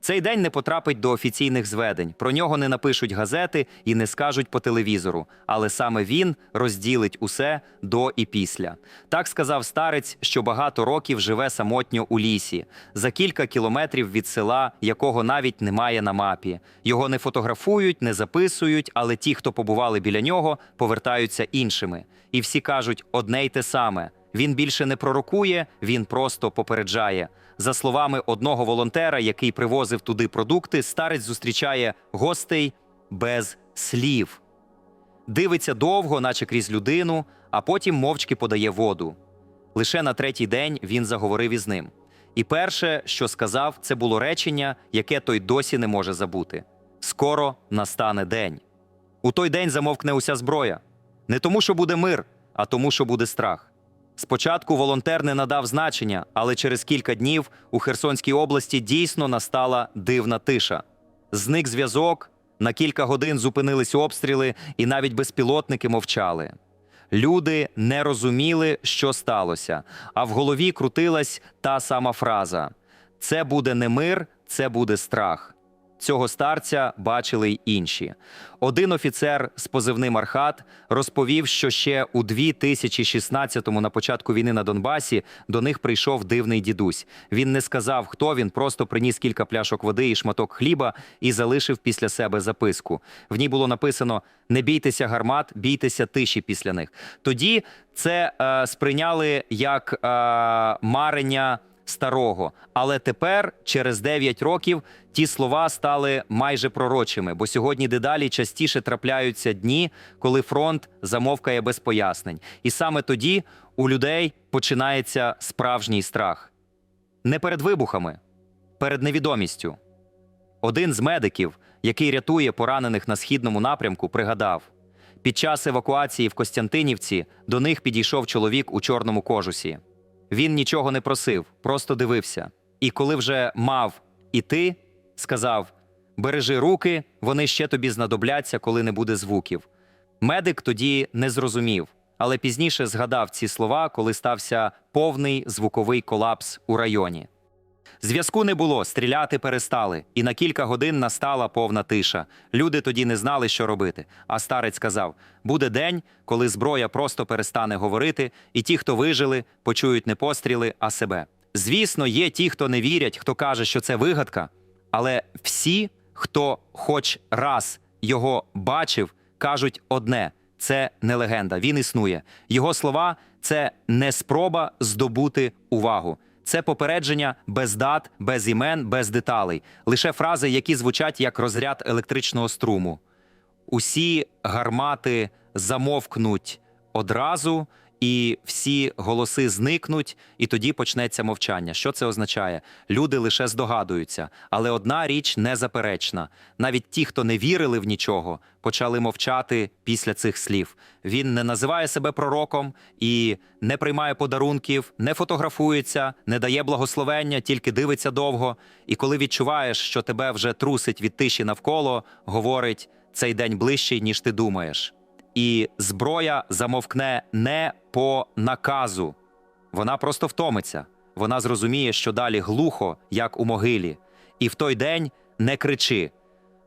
Цей день не потрапить до офіційних зведень. Про нього не напишуть газети і не скажуть по телевізору. Але саме він розділить усе до і після. Так сказав старець, що багато років живе самотньо у лісі, за кілька кілометрів від села, якого навіть немає на мапі. Його не фотографують, не записують, але ті, хто побували біля нього, повертаються іншими. І всі кажуть одне й те саме. Він більше не пророкує, він просто попереджає. За словами одного волонтера, який привозив туди продукти, старець зустрічає гостей без слів. Дивиться довго, наче крізь людину, а потім мовчки подає воду. Лише на третій день він заговорив із ним. І перше, що сказав, це було речення, яке той досі не може забути: скоро настане день. У той день замовкне уся зброя. Не тому, що буде мир, а тому, що буде страх. Спочатку волонтер не надав значення, але через кілька днів у Херсонській області дійсно настала дивна тиша. Зник зв'язок, на кілька годин зупинились обстріли, і навіть безпілотники мовчали. Люди не розуміли, що сталося, а в голові крутилась та сама фраза: це буде не мир, це буде страх. Цього старця бачили й інші. Один офіцер з позивним Архат розповів, що ще у 2016-му на початку війни на Донбасі до них прийшов дивний дідусь. Він не сказав, хто він, просто приніс кілька пляшок води і шматок хліба і залишив після себе записку. В ній було написано: не бійтеся гармат, бійтеся тиші після них. Тоді це е, сприйняли як е, марення старого. Але тепер, через 9 років, ті слова стали майже пророчими, бо сьогодні дедалі частіше трапляються дні, коли фронт замовкає без пояснень. І саме тоді у людей починається справжній страх. Не перед вибухами, перед невідомістю. Один з медиків, який рятує поранених на східному напрямку, пригадав: під час евакуації в Костянтинівці до них підійшов чоловік у чорному кожусі. Він нічого не просив, просто дивився. І коли вже мав іти, сказав: Бережи руки, вони ще тобі знадобляться, коли не буде звуків. Медик тоді не зрозумів, але пізніше згадав ці слова, коли стався повний звуковий колапс у районі. Зв'язку не було, стріляти перестали, і на кілька годин настала повна тиша. Люди тоді не знали, що робити. А старець сказав: буде день, коли зброя просто перестане говорити, і ті, хто вижили, почують не постріли, а себе. Звісно, є ті, хто не вірять, хто каже, що це вигадка, але всі, хто хоч раз його бачив, кажуть одне: це не легенда. Він існує. Його слова це не спроба здобути увагу. Це попередження без дат, без імен, без деталей, лише фрази, які звучать як розряд електричного струму. Усі гармати замовкнуть одразу, і всі голоси зникнуть, і тоді почнеться мовчання. Що це означає? Люди лише здогадуються, але одна річ незаперечна. Навіть ті, хто не вірили в нічого, почали мовчати після цих слів. Він не називає себе пророком і не приймає подарунків, не фотографується, не дає благословення, тільки дивиться довго. І коли відчуваєш, що тебе вже трусить від тиші навколо, говорить цей день ближчий, ніж ти думаєш. І зброя замовкне не по наказу. Вона просто втомиться. Вона зрозуміє, що далі глухо, як у могилі. І в той день не кричи.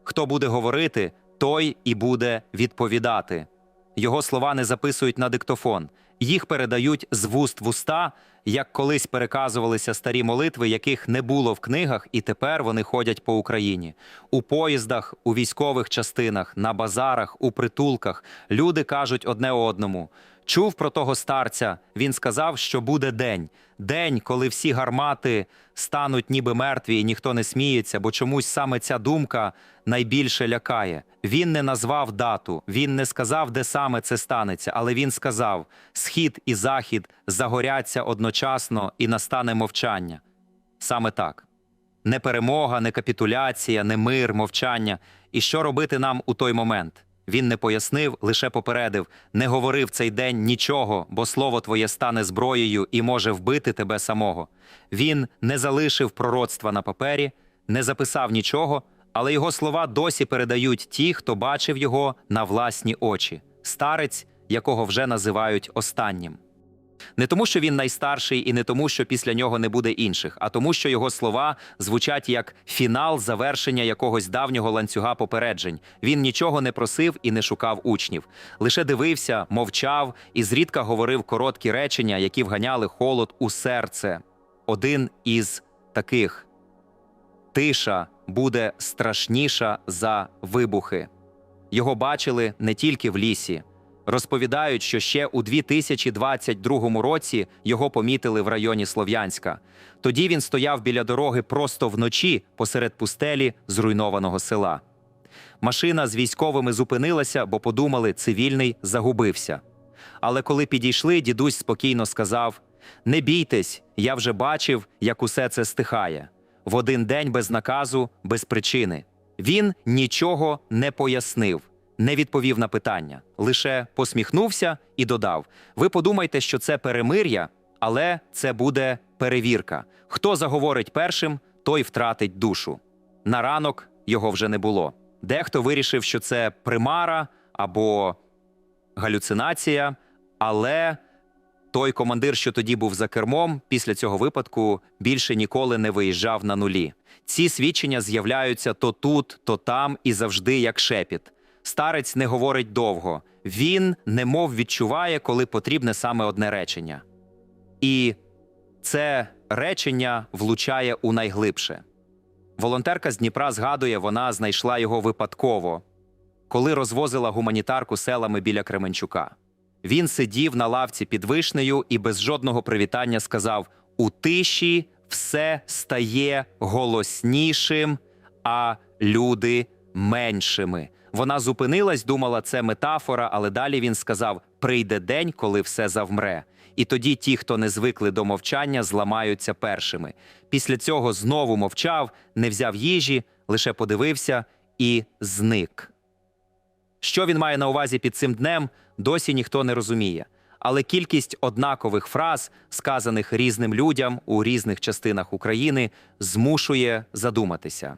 Хто буде говорити, той і буде відповідати. Його слова не записують на диктофон, їх передають з вуст в уста, як колись переказувалися старі молитви, яких не було в книгах, і тепер вони ходять по Україні. У поїздах, у військових частинах, на базарах, у притулках люди кажуть одне одному. Чув про того старця. Він сказав, що буде день. День, коли всі гармати стануть ніби мертві, і ніхто не сміється, бо чомусь саме ця думка найбільше лякає. Він не назвав дату, він не сказав, де саме це станеться, але він сказав: схід і захід загоряться одночасно і настане мовчання. Саме так. Не перемога, не капітуляція, не мир, мовчання. І що робити нам у той момент? Він не пояснив, лише попередив: не говори в цей день нічого, бо слово твоє стане зброєю і може вбити тебе самого. Він не залишив пророцтва на папері, не записав нічого, але його слова досі передають ті, хто бачив його на власні очі. Старець, якого вже називають останнім. Не тому, що він найстарший, і не тому, що після нього не буде інших, а тому, що його слова звучать як фінал завершення якогось давнього ланцюга попереджень. Він нічого не просив і не шукав учнів, лише дивився, мовчав і зрідка говорив короткі речення, які вганяли холод у серце. Один із таких тиша буде страшніша за вибухи. Його бачили не тільки в лісі. Розповідають, що ще у 2022 році його помітили в районі Слов'янська. Тоді він стояв біля дороги просто вночі посеред пустелі зруйнованого села. Машина з військовими зупинилася, бо подумали, цивільний загубився. Але коли підійшли, дідусь спокійно сказав: Не бійтесь, я вже бачив, як усе це стихає. В один день без наказу, без причини. Він нічого не пояснив, не відповів на питання, лише посміхнувся і додав: Ви подумайте, що це перемир'я, але це буде перевірка. Хто заговорить першим, той втратить душу. На ранок його вже не було. Дехто вирішив, що це примара або галюцинація, але той командир, що тоді був за кермом, після цього випадку більше ніколи не виїжджав на нулі. Ці свідчення з'являються то тут, то там і завжди як шепіт. Старець не говорить довго. Він немов відчуває, коли потрібне саме одне речення. І це речення влучає у найглибше. Волонтерка з Дніпра згадує, вона знайшла його випадково, коли розвозила гуманітарку селами біля Кременчука. Він сидів на лавці під вишнею і без жодного привітання сказав: у тиші все стає голоснішим, а люди меншими. Вона зупинилась, думала, це метафора, але далі він сказав: прийде день, коли все завмре. І тоді ті, хто не звикли до мовчання, зламаються першими. Після цього знову мовчав, не взяв їжі, лише подивився і зник. Що він має на увазі під цим днем, досі ніхто не розуміє. Але кількість однакових фраз, сказаних різним людям у різних частинах України, змушує задуматися.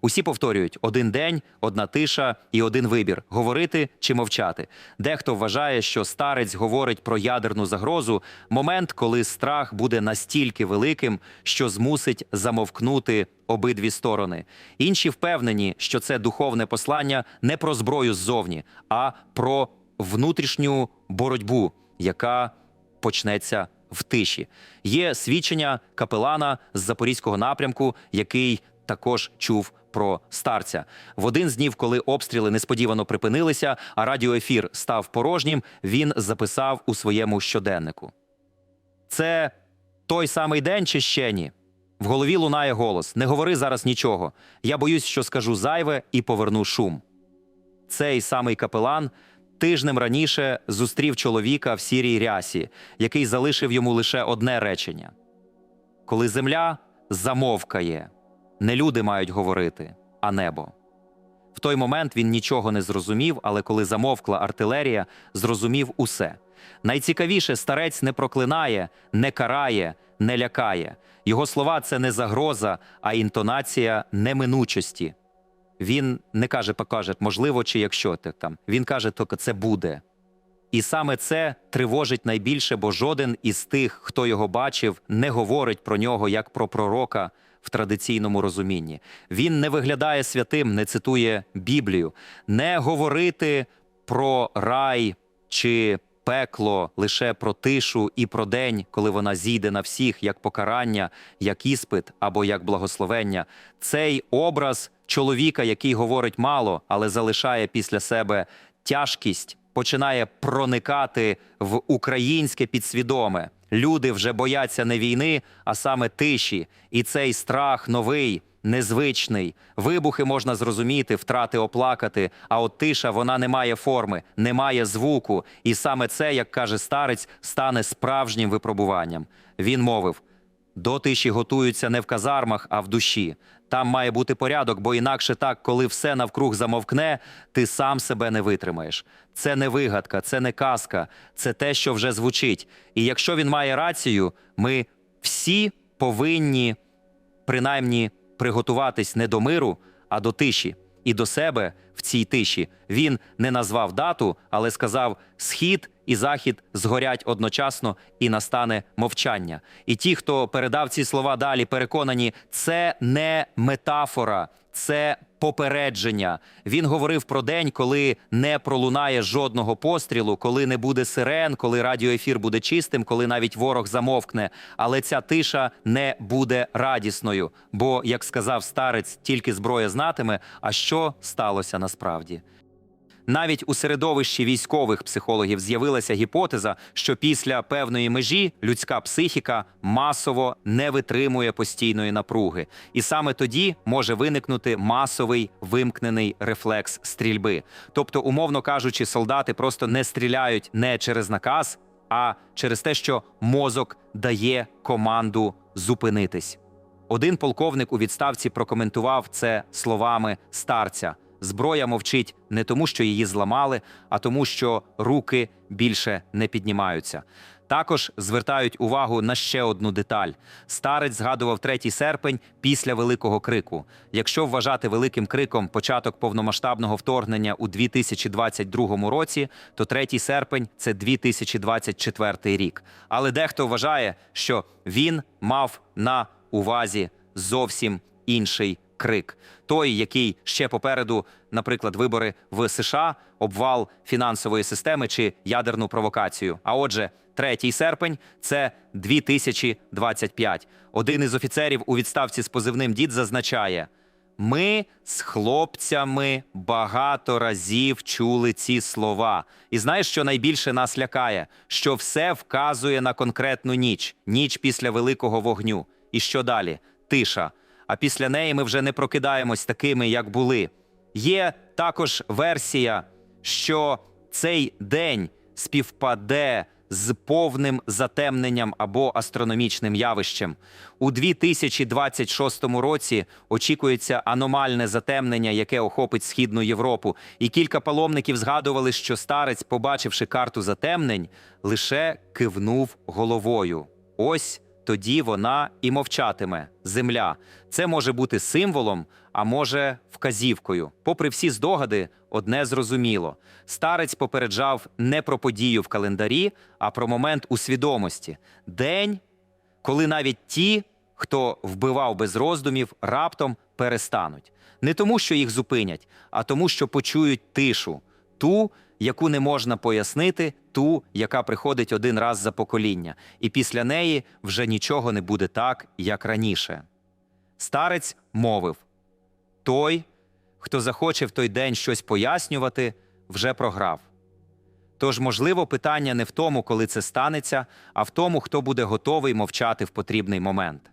Усі повторюють один день, одна тиша і один вибір говорити чи мовчати. Дехто вважає, що старець говорить про ядерну загрозу, момент, коли страх буде настільки великим, що змусить замовкнути обидві сторони. Інші впевнені, що це духовне послання не про зброю ззовні, а про внутрішню боротьбу, яка почнеться в тиші. Є свідчення капелана з запорізького напрямку, який також чув про старця. В один з днів, коли обстріли несподівано припинилися, а радіоефір став порожнім, він записав у своєму щоденнику. Це той самий день чи ще ні? В голові лунає голос: Не говори зараз нічого. Я боюсь, що скажу зайве і поверну шум. Цей самий капелан тижнем раніше зустрів чоловіка в сірій рясі, який залишив йому лише одне речення: Коли земля замовкає, не люди мають говорити, а небо. В той момент він нічого не зрозумів, але коли замовкла артилерія, зрозумів усе. Найцікавіше, старець не проклинає, не карає, не лякає. Його слова це не загроза, а інтонація неминучості. Він не каже, покаже, можливо, чи якщо ти там. Він каже, тільки це буде. І саме це тривожить найбільше, бо жоден із тих, хто його бачив, не говорить про нього як про пророка в традиційному розумінні. Він не виглядає святим, не цитує Біблію, не говорити про рай чи пекло лише про тишу і про день, коли вона зійде на всіх як покарання, як іспит або як благословення. Цей образ чоловіка, який говорить мало, але залишає після себе тяжкість, починає проникати в українське підсвідоме. Люди вже бояться не війни, а саме тиші. І цей страх новий, незвичний. Вибухи можна зрозуміти, втрати оплакати. А от тиша вона не має форми, не має звуку. І саме це, як каже старець, стане справжнім випробуванням. Він мовив: до тиші готуються не в казармах, а в душі. Там має бути порядок, бо інакше так, коли все навкруг замовкне, ти сам себе не витримаєш. Це не вигадка, це не казка, це те, що вже звучить. І якщо він має рацію, ми всі повинні принаймні приготуватись не до миру, а до тиші. І до себе в цій тиші. Він не назвав дату, але сказав: схід і захід згорять одночасно, і настане мовчання. І ті, хто передав ці слова далі, переконані, це не метафора, це попередження. Він говорив про день, коли не пролунає жодного пострілу, коли не буде сирен, коли радіоефір буде чистим, коли навіть ворог замовкне. Але ця тиша не буде радісною. Бо, як сказав старець, тільки зброя знатиме, а що сталося насправді. Навіть у середовищі військових психологів з'явилася гіпотеза, що після певної межі людська психіка масово не витримує постійної напруги, і саме тоді може виникнути масовий вимкнений рефлекс стрільби. Тобто, умовно кажучи, солдати просто не стріляють не через наказ, а через те, що мозок дає команду зупинитись. Один полковник у відставці прокоментував це словами старця. Зброя мовчить не тому, що її зламали, а тому, що руки більше не піднімаються. Також звертають увагу на ще одну деталь. Старець згадував 3 серпень після великого крику. Якщо вважати великим криком початок повномасштабного вторгнення у 2022 році, то 3 серпень це 2024 рік. Але дехто вважає, що він мав на увазі зовсім інший крик. Той, який ще попереду, наприклад, вибори в США, обвал фінансової системи чи ядерну провокацію. А отже, 3 серпень це 2025. Один із офіцерів у відставці з позивним дід зазначає: ми з хлопцями багато разів чули ці слова. І знаєш, що найбільше нас лякає? Що все вказує на конкретну ніч, ніч після великого вогню. І що далі? Тиша. А після неї ми вже не прокидаємось такими, як були. Є також версія, що цей день співпаде з повним затемненням або астрономічним явищем. У 2026 році очікується аномальне затемнення, яке охопить східну Європу. І кілька паломників згадували, що старець, побачивши карту затемнень, лише кивнув головою. Ось тоді вона і мовчатиме земля. Це може бути символом, а може вказівкою. Попри всі здогади, одне зрозуміло: старець попереджав не про подію в календарі, а про момент у свідомості. День, коли навіть ті, хто вбивав без роздумів, раптом перестануть. Не тому, що їх зупинять, а тому, що почують тишу, ту, яку не можна пояснити, ту, яка приходить один раз за покоління, і після неї вже нічого не буде так, як раніше. Старець мовив: той, хто захоче в той день щось пояснювати, вже програв. Тож, можливо, питання не в тому, коли це станеться, а в тому, хто буде готовий мовчати в потрібний момент.